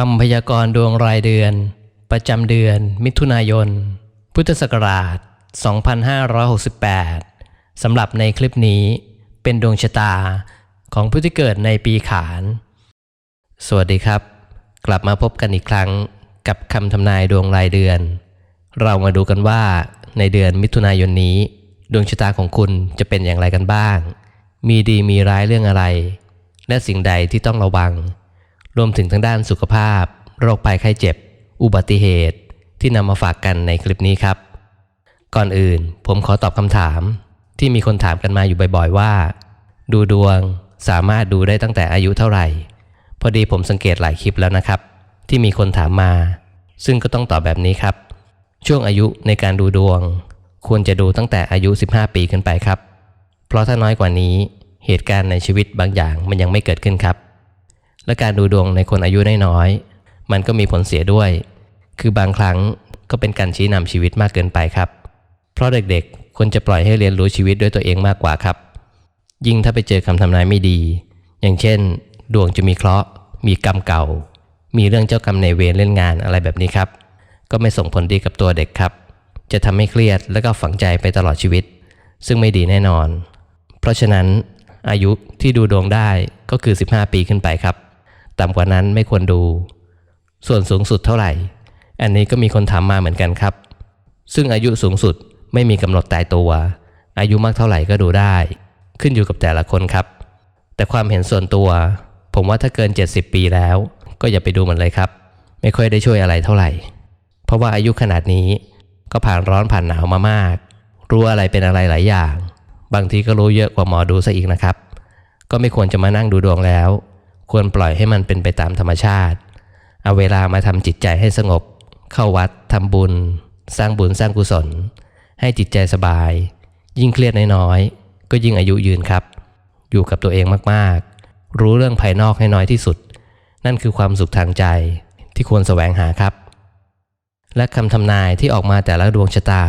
คำพยากรณ์ดวงรายเดือน ประจำเดือน มิถุนายน พุทธศักราช 2568 สำหรับในคลิปนี้เป็นดวงชะตาของผู้ที่เกิดในปีขาน สวัสดีครับ กลับมาพบกันอีกครั้งกับคำทำนายดวงรายเดือน เรามาดูกันว่าในเดือนมิถุนายนนี้ ดวงชะตาของคุณจะเป็นอย่างไรกันบ้าง มีดีมีร้ายเรื่องอะไร และสิ่งใดที่ต้องระวัง รวมถึงทางด้านสุขภาพ โรคภัยไข้เจ็บ อุบัติเหตุ ที่นำมาฝากกันในคลิปนี้ครับ ก่อนอื่นผมขอตอบคำถาม ที่มีคนถามกันมาอยู่บ่อยๆว่า ดูดวงสามารถดูได้ตั้งแต่อายุเท่าไหร่ พอดีผมสังเกตหลายคลิปแล้วนะครับ ที่มีคนถามมา ซึ่งก็ต้องตอบแบบนี้ครับ ช่วงอายุในการดูดวง ควรจะดูตั้งแต่อายุ 15 ปีขึ้นไปครับ เพราะถ้าน้อยกว่านี้เหตุการณ์ในชีวิตบางอย่างมันยังไม่เกิดขึ้นครับ และการดูดวงในคนอายุน้อยๆมันก็มีผลเสียด้วย คือบางครั้งก็เป็นการชี้นำชีวิตมากเกินไปครับ เพราะเด็กๆควรจะปล่อยให้เรียนรู้ชีวิตด้วยตัวเองมากกว่าครับ ยิ่งถ้าไปเจอคำทำนายไม่ดี อย่างเช่น ดวงจะมีเคราะห์ มีกรรมเก่า มีเรื่องเจ้ากรรมในเวรเล่นงานอะไรแบบนี้ครับ ก็ไม่ส่งผลดีกับตัวเด็กครับ จะทำให้เครียดและก็ฝังใจไปตลอดชีวิต ซึ่งไม่ดีแน่นอน เพราะฉะนั้นอายุที่ดูดวงได้ก็คือ 15 ปีขึ้นไปครับ ต่ำกว่านั้นไม่ควรดู ส่วนสูงสุดเท่าไหร่ อันนี้ก็มีคนถามมาเหมือนกันครับ ซึ่งอายุสูงสุดไม่มีกำหนดตายตัว อายุมากเท่าไหร่ก็ดูได้ ขึ้นอยู่กับแต่ละคนครับ แต่ความเห็นส่วนตัว ผมว่าถ้าเกิน 70 ปีแล้ว ก็อย่าไปดูมันเลยครับ ไม่ค่อยได้ช่วยอะไรเท่าไหร่ เพราะว่าอายุขนาดนี้ก็ผ่านร้อนผ่านหนาวมามาก รู้อะไรเป็นอะไรหลายอย่าง บางทีก็รู้เยอะกว่าหมอดูซะอีกนะครับ ก็ไม่ควรจะมานั่งดูดวงแล้ว ควรปล่อยให้มันเป็นไปตามธรรมชาติ เอาเวลามาทำจิตใจให้สงบ เข้าวัดทำบุญ สร้างบุญสร้างกุศล ให้จิตใจสบาย ยิ่งเครียดน้อยๆ ก็ยิ่งอายุยืนครับ อยู่กับตัวเองมากๆ รู้เรื่องภายนอกให้น้อยที่สุด นั่นคือความสุขทางใจที่ควรแสวงหาครับ และคำทำนายที่ออกมาแต่ละดวงชะตา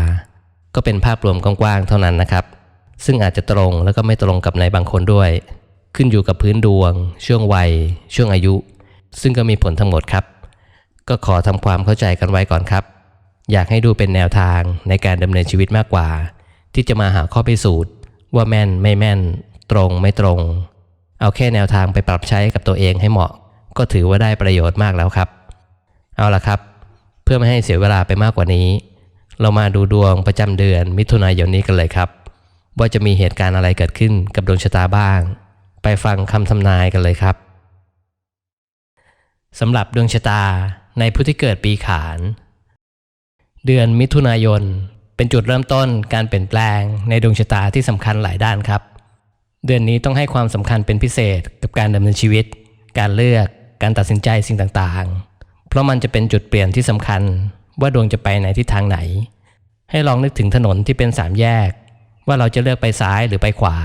ก็เป็นภาพรวมกว้างๆเท่านั้นนะครับ ซึ่งอาจจะตรงแล้วก็ไม่ตรงกับในบางคนด้วย ขึ้นอยู่กับพื้นดวง ช่วงวัย ช่วงอายุ ซึ่งก็มีผลทั้งหมดครับ ก็ขอทำความเข้าใจกันไว้ก่อนครับ อยากให้ดูเป็นแนวทางในการดำเนินชีวิตมากกว่า ที่จะมาหาข้อพิสูจน์ ว่าแม่นไม่แม่น ตรงไม่ตรง เอาแค่แนวทางไปปรับใช้กับตัวเองให้เหมาะ ก็ถือว่าได้ประโยชน์มากแล้วครับ เอาละครับ เพื่อไม่ให้เสียเวลาไปมากกว่านี้ เรามาดูดวงประจำเดือนมิถุนายนนี้กันเลยครับ ว่าจะมีเหตุการณ์อะไรเกิดขึ้นกับดวงชะตาบ้าง ไปฟังคำทำนายกันเลยครับสำหรับดวงชะตาในผู้ที่เกิดปีขาน เดือนมิถุนายน เป็นจุดเริ่มต้นการเปลี่ยนแปลงในดวงชะตาที่สำคัญหลายด้านครับ เดือนนี้ต้องให้ความสำคัญเป็นพิเศษกับการดำเนินชีวิต การเลือกการตัดสินใจสิ่งต่างๆ เพราะมันจะเป็นจุดเปลี่ยนที่สำคัญว่าดวงจะไปในทิศทางไหน ให้ลองนึกถึงถนนที่เป็นสามแยก ว่าเราจะเลือกไปซ้ายหรือไปขวา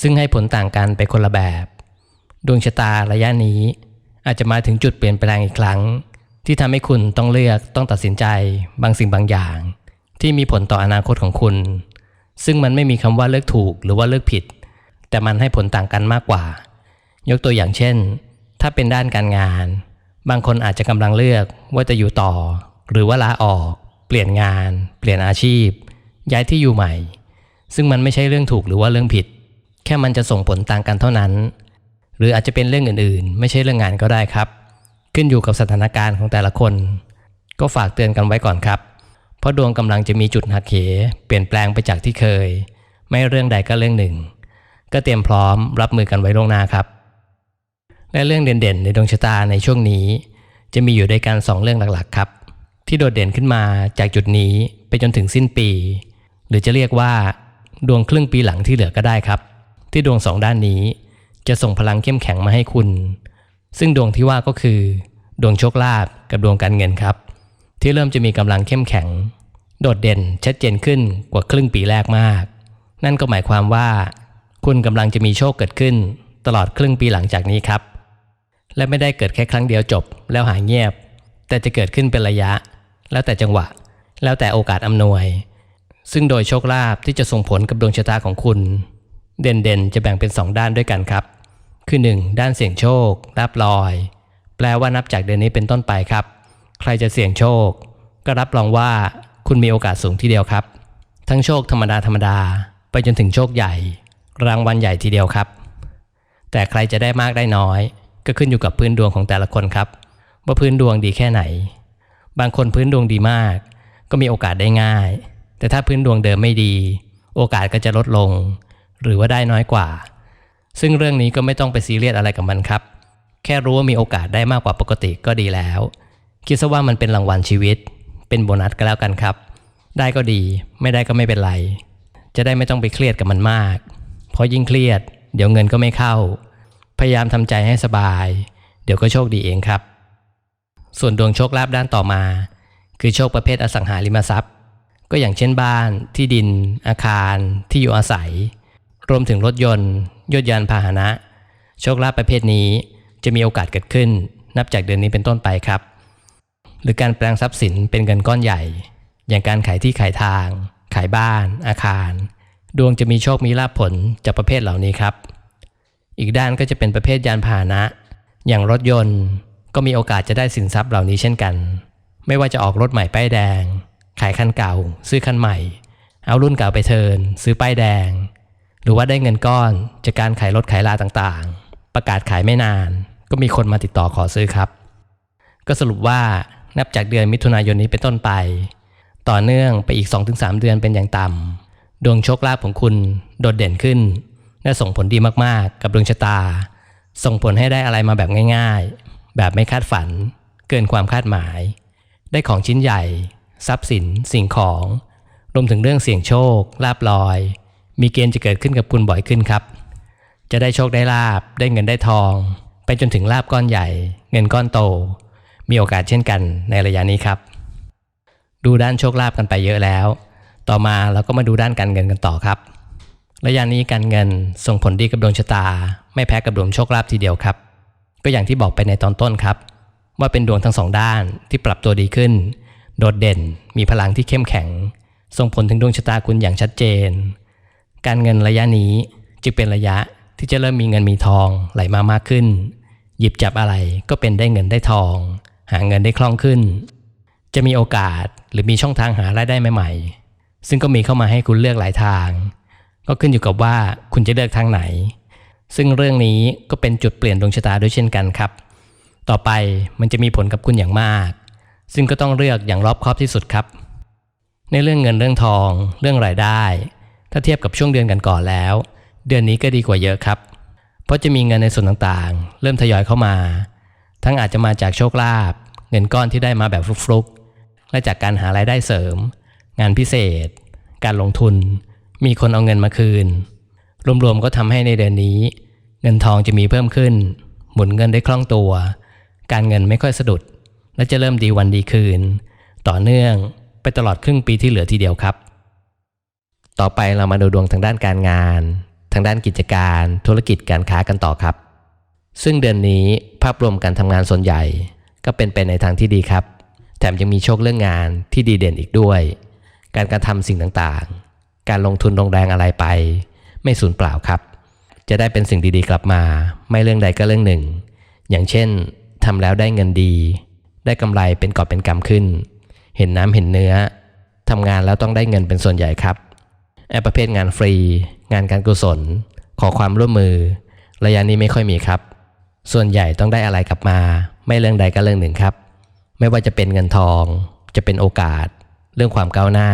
ซึ่งให้ผลต่างกันไปคนละแบบ ดวงชะตาระยะนี้ อาจจะมาถึงจุดเปลี่ยนแปลงอีกครั้ง ที่ทำให้คุณต้องเลือกต้องตัดสินใจบางสิ่งบางอย่าง ที่มีผลต่ออนาคตของคุณ ซึ่งมันไม่มีคำว่าเลือกถูกหรือว่าเลือกผิด แต่มันให้ผลต่างกันมากกว่า ยกตัวอย่างเช่น ถ้าเป็นด้านการงาน บางคนอาจจะกำลังเลือกว่าจะอยู่ต่อ หรือว่าลาออก เปลี่ยนงาน เปลี่ยนอาชีพ ย้ายที่อยู่ใหม่ ซึ่งมันไม่ใช่เรื่องถูกหรือว่าเรื่องผิด แค่มันจะส่งผลต่างกันเท่านั้น หรืออาจจะเป็นเรื่องอื่นๆ ไม่ใช่เรื่องงานก็ได้ครับ ขึ้นอยู่กับสถานการณ์ของแต่ละคน ก็ฝากเตือนกันไว้ก่อนครับ เพราะดวงกำลังจะมีจุดหักเหเปลี่ยนแปลงไปจากที่เคย ไม่เรื่องใดก็เรื่องหนึ่ง ก็เตรียมพร้อมรับมือกันไว้ล่วงหน้าครับ และเรื่องเด่นๆ ในดวงชะตาในช่วงนี้ จะมีอยู่ด้วยกันสองเรื่องหลักๆครับ ที่โดดเด่นขึ้นมาจากจุดนี้ไปจนถึงสิ้นปี หรือจะเรียกว่า ดวงครึ่งปีหลังที่เหลือก็ได้ครับ ที่ดวงสองด้านนี้ จะส่งพลังเข้มแข็งมาให้คุณ ซึ่งดวงที่ว่าก็คือ ดวงโชคลาภกับดวงการเงินครับ ที่เริ่มจะมีกำลังเข้มแข็ง โดดเด่นชัดเจนขึ้นกว่าครึ่งปีแรกมาก นั่นก็หมายความว่า คุณกำลังจะมีโชคเกิดขึ้น ตลอดครึ่งปีหลังจากนี้ครับ และไม่ได้เกิดแค่ครั้งเดียวจบ แล้วหายเงียบ แต่จะเกิดขึ้นเป็นระยะ แล้วแต่จังหวะ แล้วแต่โอกาสอำนวยซึ่งโดยโชคลาภที่จะส่งผลกับดวงชะตาของคุณ เด่นๆ จะแบ่งเป็น 2 ด้านด้วยกันครับ คือ 1. ด้านเสี่ยงโชคลาบลอย แปลว่านับจากเดือนนี้เป็นต้นไปครับ ใครจะเสี่ยงโชค ก็รับรองว่าคุณมีโอกาสสูงทีเดียวครับ ทั้งโชคธรรมดาธรรมดา ไปจนถึงโชคใหญ่ รางวัลใหญ่ทีเดียวครับ แต่ใครจะได้มากได้น้อย ก็ขึ้นอยู่กับพื้นดวงของแต่ละคนครับ ว่าพื้นดวงดีแค่ไหน บางคนพื้นดวงดีมาก ก็มีโอกาสได้ง่าย แต่ถ้าพื้นดวงเดิมไม่ดี โอกาสก็จะลดลง หรือว่าได้น้อยกว่า ซึ่งเรื่องนี้ก็ไม่ต้องไปซีเรียสอะไรกับมันครับ แค่รู้ว่ามีโอกาสได้มากกว่าปกติก็ดีแล้ว คิดซะว่ามันเป็นรางวัลชีวิต เป็นโบนัสก็แล้วกันครับ ได้ก็ดี ไม่ได้ก็ไม่เป็นไร จะได้ไม่ต้องไปเครียดกับมันมาก เพราะยิ่งเครียด เดี๋ยวเงินก็ไม่เข้า พยายามทำใจให้สบาย เดี๋ยวก็โชคดีเองครับ ส่วนดวงโชคลาภด้านต่อมา คือโชคประเภทอสังหาริมทรัพย์ ก็อย่างเช่นบ้าน ที่ดิน อาคาร ที่อยู่อาศัย รวมถึงรถยนต์ยนต์ยานพาหนะ โชคลาภประเภทนี้จะมีโอกาสเกิดขึ้น นับจากเดือนนี้เป็นต้นไปครับ หรือการแปลงทรัพย์สินเป็นเงินก้อนใหญ่ อย่างการขายที่ขายทาง ขายบ้าน อาคาร ดวงจะมีโชคมีลาภผลจากประเภทเหล่านี้ครับ อีกด้านก็จะเป็นประเภทยานพาหนะ อย่างรถยนต์ก็มีโอกาสจะได้สินทรัพย์เหล่านี้เช่นกัน ไม่ว่าจะออกรถใหม่ป้ายแดง ขายคันเก่า ซื้อคันใหม่ เอารุ่นเก่าไปเทินซื้อป้ายแดง หรือว่าได้เงินก้อนจากการขายรถขายลาต่างๆ ประกาศขายไม่นาน ก็มีคนมาติดต่อขอซื้อครับ ก็สรุปว่านับจากเดือนมิถุนายนนี้เป็นต้นไป ต่อเนื่องไปอีก 2-3 เดือนเป็นอย่างต่ำดวงโชคลาภของคุณโดดเด่นขึ้นและส่งผลดีมากๆ กับดวงชะตา ส่งผลให้ได้อะไรมาแบบง่าย ๆ แบบไม่คาดฝัน เกินความคาดหมาย ได้ของชิ้นใหญ่ ทรัพย์สิน สิ่งของ รวมถึงเรื่องเสี่ยงโชคลาบลอย มีเกณฑ์จะเกิดขึ้นกับคุณบ่อยขึ้นครับ จะได้โชคได้ลาบได้เงินได้ทอง ไปจนถึงลาบก้อนใหญ่ เงินก้อนโต มีโอกาสเช่นกันในระยะนี้ครับ ดูด้านโชคลาภกันไปเยอะแล้ว ต่อมาเราก็มาดูด้านการเงินกันต่อครับ ระยะนี้การเงินส่งผลดีกับดวงชะตา ไม่แพ้กับดวงโชคลาภทีเดียวครับ ก็อย่างที่บอกไปในตอนต้นครับ ว่าเป็นดวงทั้งสองด้านที่ปรับตัวดีขึ้น โดดเด่น มีพลังที่เข้มแข็ง ส่งผลถึงดวงชะตาคุณอย่างชัดเจน การเงินระยะนี้จึงเป็นระยะที่จะเริ่มมีเงินมีทองไหลมามากขึ้น หยิบจับอะไรก็เป็นได้เงินได้ทอง หาเงินได้คล่องขึ้น จะมีโอกาสหรือมีช่องทางหารายได้ใหม่ ๆ ซึ่งก็มีเข้ามาให้คุณเลือกหลายทาง ก็ขึ้นอยู่กับว่าคุณจะเลือกทางไหน ซึ่งเรื่องนี้ก็เป็นจุดเปลี่ยนดวงชะตาด้วยเช่นกันครับ ต่อไปมันจะมีผลกับคุณอย่างมาก ซึ่งก็ต้องเลือกอย่างรอบคอบที่สุดครับ ในเรื่องเงินเรื่องทอง เรื่องรายได้ ถ้าเทียบกับช่วงเดือนกันก่อนแล้ว เดือนนี้ก็ดีกว่าเยอะครับ เพราะจะมีเงินในส่วนต่างๆ เริ่มทยอยเข้ามา ทั้งอาจจะมาจากโชคลาภเงินก้อนที่ได้มาแบบฟลุกๆ และจากการหารายได้เสริม งานพิเศษ การลงทุน มีคนเอาเงินมาคืน รวมๆก็ทำให้ในเดือนนี้ เงินทองจะมีเพิ่มขึ้น หมุนเงินได้คล่องตัว การเงินไม่ค่อยสะดุด และจะเริ่มดีวันดีคืน ต่อเนื่องไปตลอดครึ่งปีที่เหลือทีเดียวครับ ต่อไปเรามาดูดวงทางด้านการงาน ทางด้านกิจการธุรกิจการค้ากันต่อครับ ซึ่งเดือนนี้ภาพรวมการทำงานส่วนใหญ่ ก็เป็นไปในทางที่ดีครับ แถมยังมีโชคเรื่องงานที่ดีเด่นอีกด้วย การกระทำสิ่งต่างๆ การลงทุนลงแรงอะไรไป ไม่สูญเปล่าครับ จะได้เป็นสิ่งดีๆกลับมา ไม่เรื่องใดก็เรื่องหนึ่ง อย่างเช่นทำแล้วได้เงินดี ได้กำไรเป็นกอบเป็นกำขึ้น เห็นน้ำเห็นเนื้อทำงานแล้วต้องได้เงินเป็นส่วนใหญ่ครับ ปประเภทงานฟรี งานการกุศล ขอความร่วมมือ ระยะนี้ไม่ค่อยมีครับ ส่วนใหญ่ต้องได้อะไรกลับมา ไม่เรื่องใดก็เรื่องหนึ่งครับ ไม่ว่าจะเป็นเงินทอง จะเป็นโอกาส เรื่องความก้าวหน้า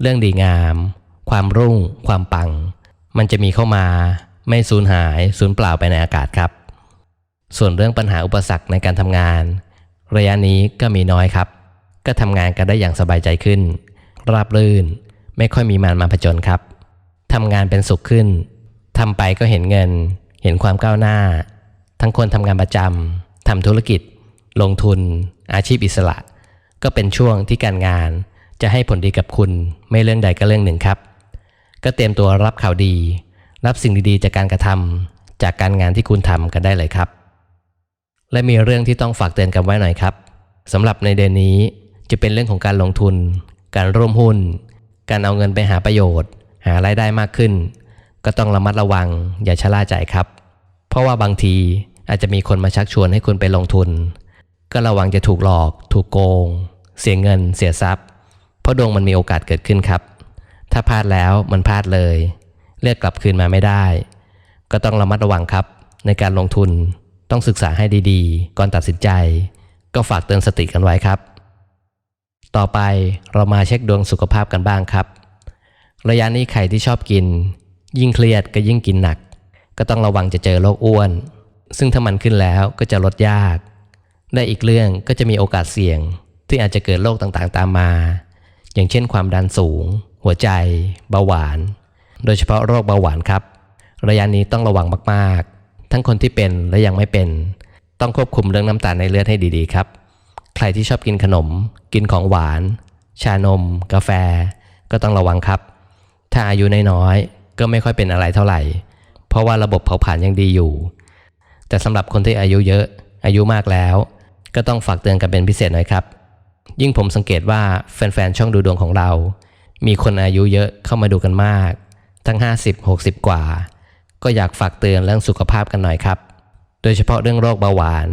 เรื่องดีงาม ความรุ่ง ความปัง มันจะมีเข้ามา ไม่สูญหายสูญเปล่าไปในอากาศครับ ส่วนเรื่องปัญหาอุปสรรคในการทำงาน ระยะนี้ก็มีน้อยครับ ก็ทำงานกันได้อย่างสบายใจขึ้น ราบรื่น ไม่ค่อยมีมารมาผจญครับทำงานเป็นสุขขึ้นทำไปก็เห็นเงิน เห็นความก้าวหน้า ทั้งคนทำงานประจำทำธุรกิจ ลงทุน อาชีพอิสระ ก็เป็นช่วงที่การงานจะให้ผลดีกับคุณไม่เรื่องใดก็เรื่องหนึ่งครับ ก็เตรียมตัวรับข่าวดี รับสิ่งดีๆ จากการกระทำจากการงานที่คุณทำกันได้เลยครับ และมีเรื่องที่ต้องฝากเตือนกันไว้หน่อยครับสำหรับในเดือนนี้จะเป็นเรื่องของการลงทุน การร่วมหุ้น การเอาเงินไปหาประโยชน์ หารายได้มากขึ้น ก็ต้องระมัดระวังอย่าชะล่าใจครับ เพราะว่าบางทีอาจจะมีคนมาชักชวนให้คุณไปลงทุน ก็ระวังจะถูกหลอก ถูกโกง เสียเงิน เสียทรัพย์ เพราะดวงมันมีโอกาสเกิดขึ้นครับ ถ้าพลาดแล้วมันพลาดเลยเรียกกลับคืนมาไม่ได้ ก็ต้องระมัดระวังครับ ในการลงทุนต้องศึกษาให้ดีๆ ก่อนตัดสินใจ ก็ฝากเตือนสติกันไว้ครับ ต่อไปเรามาเช็คดวงสุขภาพกันบ้างครับ ระยะนี้ใครที่ชอบกิน ยิ่งเครียดก็ยิ่งกินหนัก ก็ต้องระวังจะเจอโรคอ้วน ซึ่งถ้ามันขึ้นแล้วก็จะลดยากได้อีกเรื่องก็จะมีโอกาสเสี่ยง ที่อาจจะเกิดโรคต่างๆตามมา อย่างเช่นความดันสูง หัวใจ เบาหวาน โดยเฉพาะโรคเบาหวานครับ ระยะนี้ต้องระวังมากๆ ทั้งคนที่เป็นและยังไม่เป็น ต้องควบคุมเรื่องน้ำตาลในเลือดให้ดีๆ ครับ ใครที่ชอบกินขนม กินของหวาน ชานม กาแฟ ก็ต้องระวังครับ ถ้าอายุน้อยๆก็ไม่ค่อยเป็นอะไรเท่าไหร่ เพราะว่าระบบเผาผลาญยังดีอยู่ แต่สำหรับคนที่อายุเยอะ อายุมากแล้ว ก็ต้องฝากเตือนกันเป็นพิเศษหน่อยครับ ยิ่งผมสังเกตว่าแฟนๆช่องดูดวงของเรา มีคนอายุเยอะเข้ามาดูกันมาก ทั้ง 50 60 กว่า ก็อยากฝากเตือนเรื่องสุขภาพกันหน่อยครับ โดยเฉพาะเรื่องโรคเบาหวาน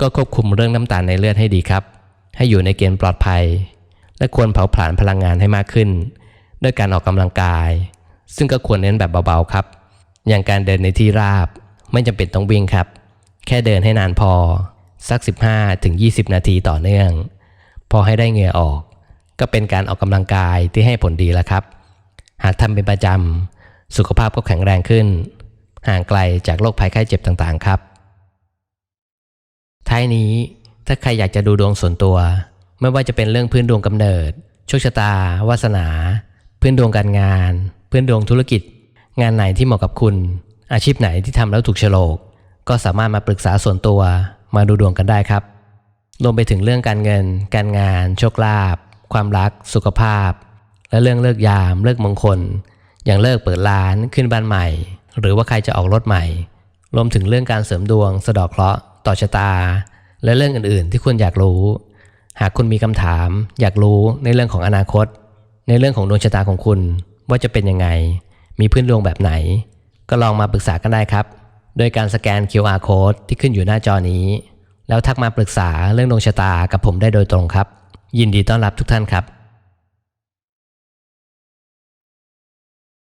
ก็ควบคุมเรื่องน้ำตาลในเลือดให้ดีครับ ให้อยู่ในเกณฑ์ปลอดภัย และควรเผาผลาญพลังงานให้มากขึ้น ด้วยการออกกำลังกาย ซึ่งก็ควรเน้นแบบเบาๆครับ อย่างการเดินในที่ราบ ไม่จำเป็นต้องวิ่งครับ แค่เดินให้นานพอ สัก 15-20 นาทีต่อเนื่อง พอให้ได้เหงื่อออก ก็เป็นการออกกำลังกายที่ให้ผลดีแล้วครับ หากทำเป็นประจำสุขภาพก็แข็งแรงขึ้น ห่างไกลจากโรคภัยไข้เจ็บต่างๆ ครับ ท้ายนี้ถ้าใครอยากจะดูดวงส่วนตัว ไม่ว่าจะเป็นเรื่องพื้นดวงกำเนิด โชคชะตา วาสนา พื้นดวงการงาน พื้นดวงธุรกิจ งานไหนที่เหมาะกับคุณ อาชีพไหนที่ทำแล้วถูกโฉลก ก็สามารถมาปรึกษาส่วนตัวมาดูดวงกันได้ครับ รวมไปถึงเรื่องการเงิน การงาน โชคลาภความรัก สุขภาพ และเรื่องเลิกยาม เลิกมงคล อย่างเลิกเปิดร้านขึ้นบ้านใหม่ หรือว่าใครจะออกรถใหม่ รวมถึงเรื่องการเสริมดวง สะดอกเคราะห์ ต่อชะตา และเรื่องอื่นๆ ที่คุณอยากรู้ หากคุณมีคำถาม อยากรู้ในเรื่องของอนาคต ในเรื่องของดวงชะตาของคุณ ว่าจะเป็นยังไง มีพื้นดวงแบบไหน ก็ลองมาปรึกษากันได้ครับ โดยการสแกน QR code ที่ขึ้นอยู่หน้าจอนี้ แล้วทักมาปรึกษาเรื่องดวงชะตากับผมได้โดยตรงครับ ยินดีต้อนรับทุกท่านครับ